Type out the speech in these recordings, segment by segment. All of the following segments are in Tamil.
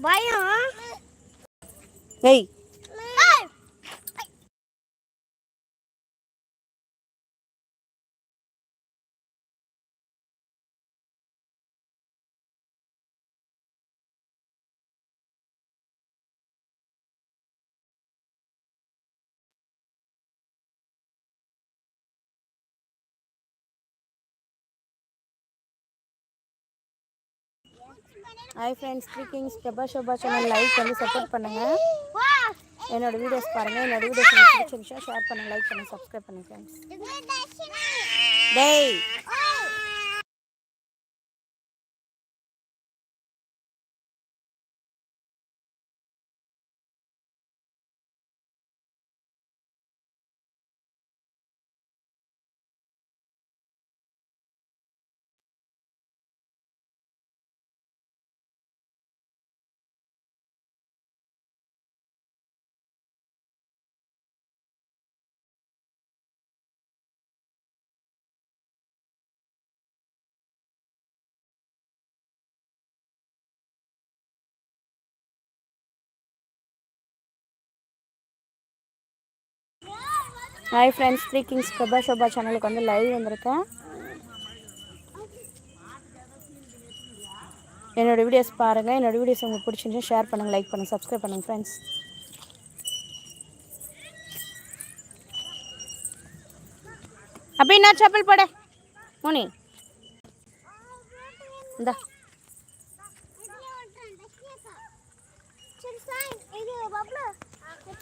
பயம். ஏய் ஹாய் ஃப்ரெண்ட்ஸ் த்ரீ கிங்ஸ் டெபா ஷோபா சேனல் லைக் வந்து சப்போர்ட் பண்ணுங்கள் என்னோட வீடியோஸ் பாருங்கள் என்னோட வீடியோஸ் பிடிச்சிருந்துச்சா ஷேர் பண்ணுங்கள் லைக் பண்ணுங்கள் சப்ஸ்கிரைப் பண்ணுங்கள் ஃப்ரெண்ட்ஸ் டேய். Hi friends three kings Prabha Shoba சேனலுக்கு வந்து லைவ் வந்திருக்கேன். என்னோடய வீடியோஸ் பாருங்கள் என்னோட வீடியோஸ் உங்களுக்கு பிடிச்சிருந்து ஷேர் பண்ணுங்கள் லைக் பண்ணுங்கள் சப்ஸ்கிரைப் பண்ணுங்கள் ஃப்ரெண்ட்ஸ் அப்போ என்ன செப்பல் போட. மோனி. இந்தா.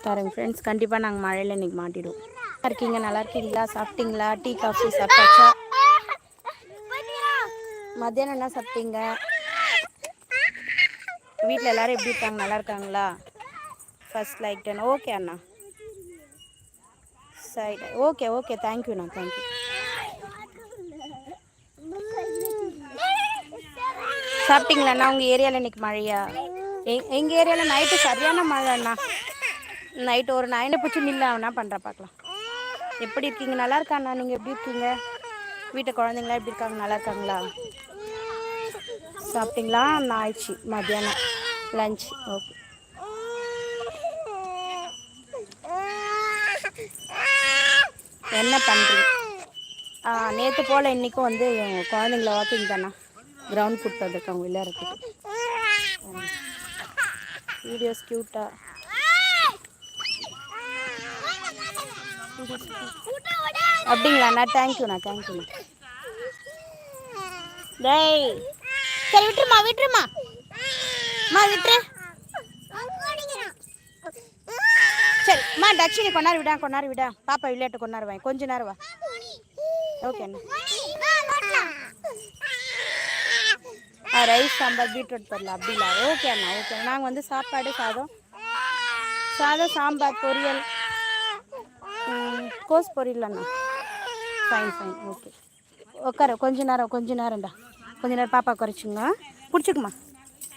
பாருங்க ஃப்ரெண்ட்ஸ் கண்டிப்பாக நாங்கள் மழையில் இன்னைக்கு மாட்டிடுவோம். இருக்கீங்க நல்லா இருக்கீங்களா? சாப்பிட்டீங்களா? டீ காஃபி சாப்பிட்டாச்சா? மத்தியானம் என்ன சாப்பிட்டீங்க? வீட்டில் எல்லாரும் எப்படி இருக்காங்க? நல்லா இருக்காங்களா? ஃபர்ஸ்ட் லைக் டென் ஓகே அண்ணா. சைட் ஓகே ஓகே தேங்க்யூண்ணா தேங்க்யூ சாப்பிட்டீங்களாண்ணா உங்கள் ஏரியாவில் இன்னைக்கு மழையா? எங் எங்கள் ஏரியாவில் நைட்டு சரியான மழை அண்ணா நைட்டு ஒரு நைனை பிடிச்சி நில்ல அவனா பண்ணுறா பார்க்கலாம் எப்படி இருக்கீங்க? நல்லா இருக்காண்ணா. நீங்கள் எப்படி இருக்கீங்க? வீட்டு குழந்தைங்களாம் எப்படி இருக்காங்க? நல்லா இருக்காங்களா? சாப்பிட்டீங்களா? நான் ஆயிடுச்சு. மத்தியானம் லஞ்ச் ஓகே என்ன பண்ணுறீங்க நேற்று போல் இன்றைக்கும் வந்து என் குழந்தைங்கள வாக்கிங் தானே கிரவுண்ட் கூப்பிட்டு வந்திருக்காங்க. விளையாடுறதுக்கு வீடியோஸ் க்யூட்டாக அப்படிங்களாண்ணா? தேங்க்யூண்ணா தேங்க்யூண்ணா டேய் சரி விட்டுருமா விட்டுருமா? அம்மா விட்டுரு. சரி அம்மா தட்சிணி கொண்டாரு விடா கொண்டாரு விடா. பாப்பா விளையாட்டு கொண்டாரு வாங்க கொஞ்ச நேரம் வா. ஓகே அண்ணா. ஆ ரைஸ் சாம்பார் பீட்ரூட் பொருள் அப்படிங்களா? ஓகே அண்ணா ஓகே நாங்கள் வந்து சாப்பாடு சாதம். சாதம் சாம்பார் பொரியல். கோஸ் பொரியல் ஃபைன் ஃபைன் ஓகே உட்கார கொஞ்ச நேரம் கொஞ்ச நேரம்டா கொஞ்ச நேரம் பாப்பா குறைச்சிங்க பிடிச்சிக்குமா.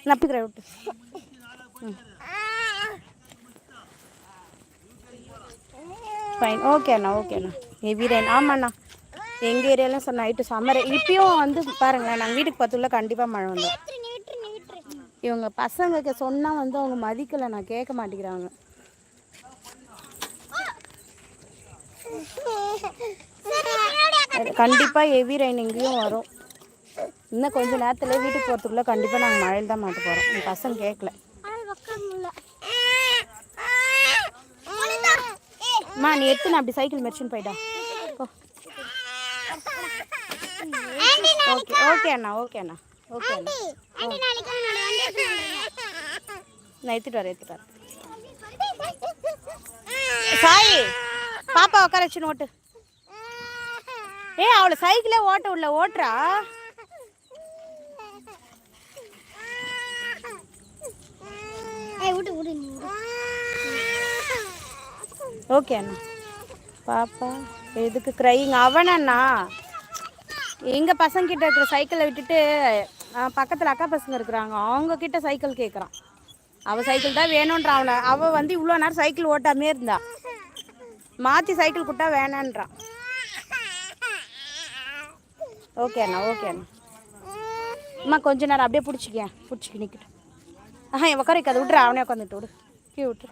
நப்பிக்கிறேன் விட்டு. ம். ஃபைன் ஓகே அண்ணா ஓகே அண்ணா. என் வீரன் ஆமாண்ணா. எங்கள் ஏரியாலாம் சார் நைட்டு சம்மர் இப்பயும் வந்து பாருங்களேன் நாங்கள் வீட்டுக்கு பத்துள்ள கண்டிப்பாக மழை வந்தோம் இவங்க பசங்களுக்கு சொன்னால் வந்து அவங்க மதிக்கலை நான் கேட்க மாட்டேங்கிறாங்க. கண்டிப்பாக ஹெவி ரெயின் எங்கேயும் வரும். இன்னும் கொஞ்ச நேரத்தில் வீட்டுக்கு போகிறதுக்குள்ளே கண்டிப்பாக நாங்கள் மழையில் தான் மாட்ட போகிறோம் என் பசங்க கேட்கல அம்மா நீ எடுத்து அப்படி சைக்கிள் மெரிச்சுன்னு போயிட்டா ஓகே ஓகே அண்ணா ஓகே அண்ணா ஓகே அண்ணா. நான் எடுத்துட்டு வரேன் எடுத்துட்டு வரேன். சாய் பாப்பா உட்கார வச்சுன்னு ஓட்டு. ஏ அவளை சைக்கிளே ஓட்ட உள்ள ஓட்டுறா. ஓகே அண்ணா. பாப்பா எதுக்கு க்ரைங் அவனண்ணா எங்கள் பசங்க கிட்ட இருக்கிற சைக்கிளை விட்டுட்டு பக்கத்தில் அக்கா பசங்க இருக்கிறாங்க. அவங்க கிட்ட சைக்கிள் கேட்குறான் அவள் சைக்கிள் தான் வேணுன்றான் அவளை. அவள் வந்து இவ்வளோ நேரம் சைக்கிள் ஓட்டாமே இருந்தா. மாற்றி சைக்கிள் கொடுத்தா வேணான்றான். ஓகே அண்ணா ஓகே அண்ணா. அம்மா கொஞ்ச நேரம் அப்படியே பிடிச்சிக்க பிடிச்சிக்க நிற்கிட்டு ஆஹா என் உட்கார வைக்காது அவனே உட்காந்துட்டு விடு. கீழே விட்ரு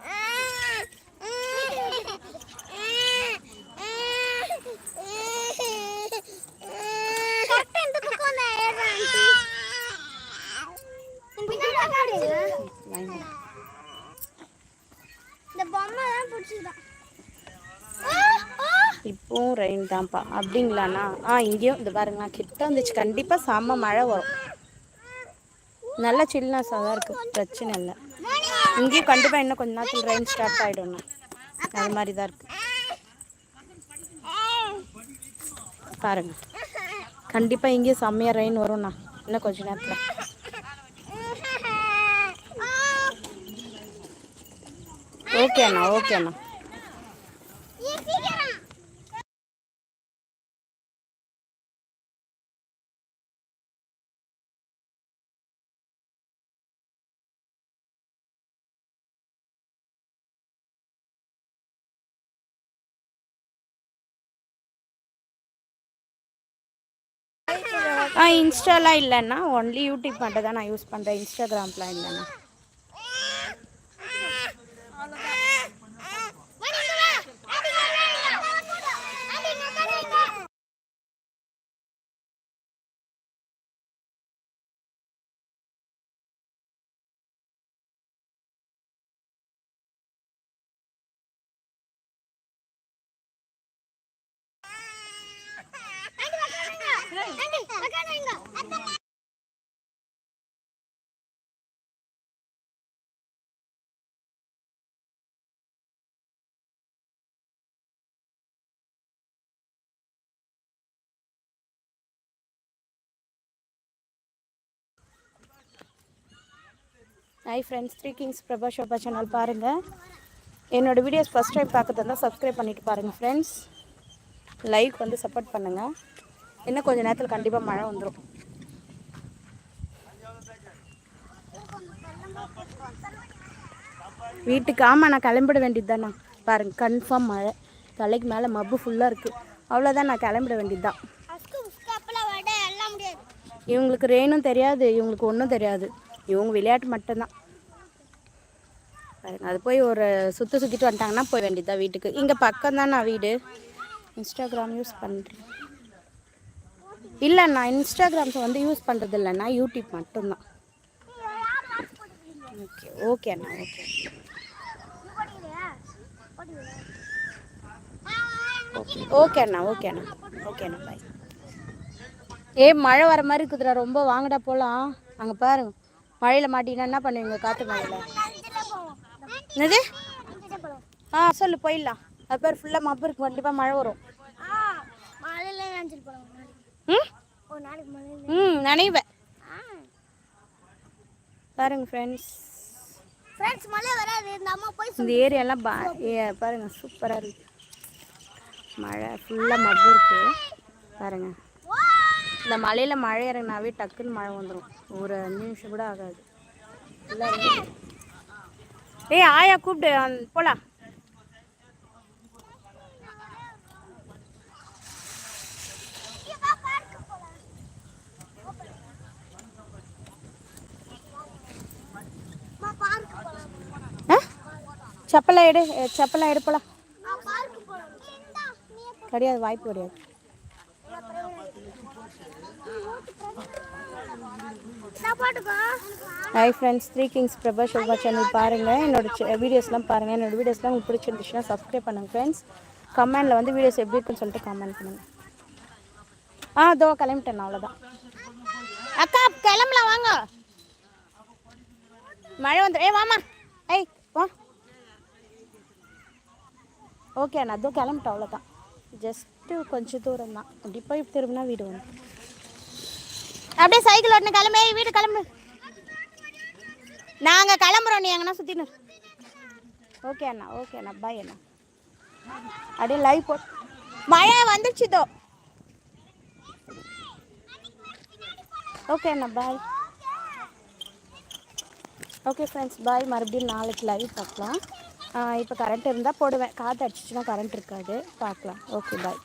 கரெக்டா இந்த பக்கம் வந்து ஏறுறேன் ஆண்டி. பின்னாடி உட்காருங்க. இந்த பொம்மை தான் பிடிச்சிதான் இப்போவும் ரெயின் தான்ப்பா. அப்படிங்களாண்ணா? ஆ இங்கேயும் இந்த பாருங்க கிட்ட வந்துச்சு. கண்டிப்பாக செம்ம மழை வரும். நல்லா சில்னஸாக தான் இருக்குது பிரச்சனை இல்லை. இங்கேயும் கண்டிப்பாக இன்னும் கொஞ்ச நேரத்தில் ரெயின் ஸ்டார்ட் ஆகிடும்ண்ணா அது மாதிரி தான் இருக்குது பாருங்க. கண்டிப்பாக இங்கேயும் செம்மையாக ரெயின் வரும்ண்ணா. இன்னும் கொஞ்ச நேரத்தில். ஓகே அண்ணா ஓகே அண்ணா ஆ இன்ஸ்டாலாம் இல்லைண்ணா. ஒன்லி யூடியூப் மட்டும் தான் நான் யூஸ் பண்ணுறேன் இன்ஸ்டாகிராம்லாம் இல்லைண்ணா. Hi friends three kings Prabha Shoba channel பாருங்கள் என்னோடய வீடியோஸ் ஃபஸ்ட் டைம் பார்க்கறது இருந்தால் சப்ஸ்கிரைப் பண்ணிட்டு பாருங்கள் ஃப்ரெண்ட்ஸ் லைக் வந்து சப்போர்ட் பண்ணுங்கள் இன்னும் கொஞ்சம் நேரத்தில் கண்டிப்பாக மழை வந்துடும் வீட்டுக்கு ஆமாம் நான் கிளம்பிட வேண்டியது தானே பாருங்கள் கன்ஃபார்ம் மழை. தலைக்கு மேலே மப்பு ஃபுல்லாக இருக்குது அவ்வளோதான் நான் கிளம்பிட வேண்டியது தான் இவங்களுக்கு ரெயினும் தெரியாது இவங்களுக்கு ஒன்றும் தெரியாது. இவங்க விளையாட்டு மட்டும்தான். பாருங்க அது போய் ஒரு சுற்று சுற்றிட்டு வந்துட்டாங்கன்னா போய் வேண்டியதுதான் வீட்டுக்கு. இங்கே பக்கம் தான் நான் வீடு இன்ஸ்டாகிராம் யூஸ் பண்ணுறேன் இல்லைண்ணா இன்ஸ்டாகிராம்ஸ் வந்து யூஸ் பண்ணுறது இல்லைண்ணா யூடியூப் மட்டும்தான். ஓகே ஓகே அண்ணா ஓகே ஓகே அண்ணா ஓகே அண்ணா. ஓகே அண்ணா பாய் ஏ மழை வர மாதிரி இருக்குதுடா ரொம்ப வாங்கடா போகலாம் அங்கே பாருங்க. மழையில் மாட்டினா என்ன பண்ணுவீங்க? காற்று மழையில் என்னது? ஆ சொல்லு போயிடலாம். அது பேர் ஃபுல்லாக மப்பு இருக்கு. கண்டிப்பாக மழை வரும். ம்? நினைவேன். பாருங்க ஃப்ரெண்ட்ஸ் ஃப்ரெண்ட்ஸ் மழை வராது இந்த அம்மா போய் இந்த ஏரியாலாம் பா ஏ பாருங்க சூப்பராக இருக்கு. மழை ஃபுல்லாக மப்பு இருக்குது பாருங்கள் இந்த மலையில் மழை இறங்கினாவே டக்குன்னு மழை வந்துடும் ஒரு அஞ்சு நிமிஷம் கூட ஆகாது. ஏய் ஆயா கூப்பிடு. அந்த- போலாம். பார்க்கு போலாம் ஆ? செப்பலை எடு. எ, செப்பலை எடு போலாம். பார்க்கு போலாம் நீ கிடையாது வாய்ப்பு கிடையாது. நான் hi friends three kings Prabha Shoba channel பாருங்கள் என்னோட வீடியோஸ்லாம் பாருங்கள் என்னோட வீடியோஸ்லாம் உங்களுக்கு பிடிச்சிருந்துச்சுன்னா சப்ஸ்கிரைப் பண்ணுங்கள் ஃப்ரெண்ட்ஸ் கமெண்டில் வந்து வீடியோஸ் எப்படி இருக்குன்னு சொல்லிட்டு கமெண்ட் பண்ணுங்கள் ஆ அதோ கிளம்பிட்டேன் அவ்வளோதான் அக்கா கிளம்பலாம் வாங்க. மழை வந்துடும் ஏ வாமா ஏய் வா. ஓகே அண்ணா அதோ கிளம்பிட்டேன் அவ்வளோதான் ஜஸ்ட்டு கொஞ்சம் தூரம் தான் அப்படி போய் திரும்பினா வீடு வந்து அப்படியே சைக்கிள் ஓட்டுன கிளம்பி. வீடு கிளம்பு. நாங்கள் கிளம்புறோம் நீ எங்கன்னா சுற்றினு ஓகே அண்ணா ஓகே அண்ணா. பாய் அண்ணா. அப்படியே லைவ் போ மழை வந்துடுச்சு தோ ஓகே அண்ணா பாய் ஓகே ஃப்ரெண்ட்ஸ் பாய் மறுபடியும் நாளைக்கு லைவ் பார்க்கலாம். இப்போ கரண்ட் இருந்தால் போடுவேன். காற்று அடிச்சிச்சுன்னா கரண்ட் இருக்காது. பார்க்கலாம். Okay bye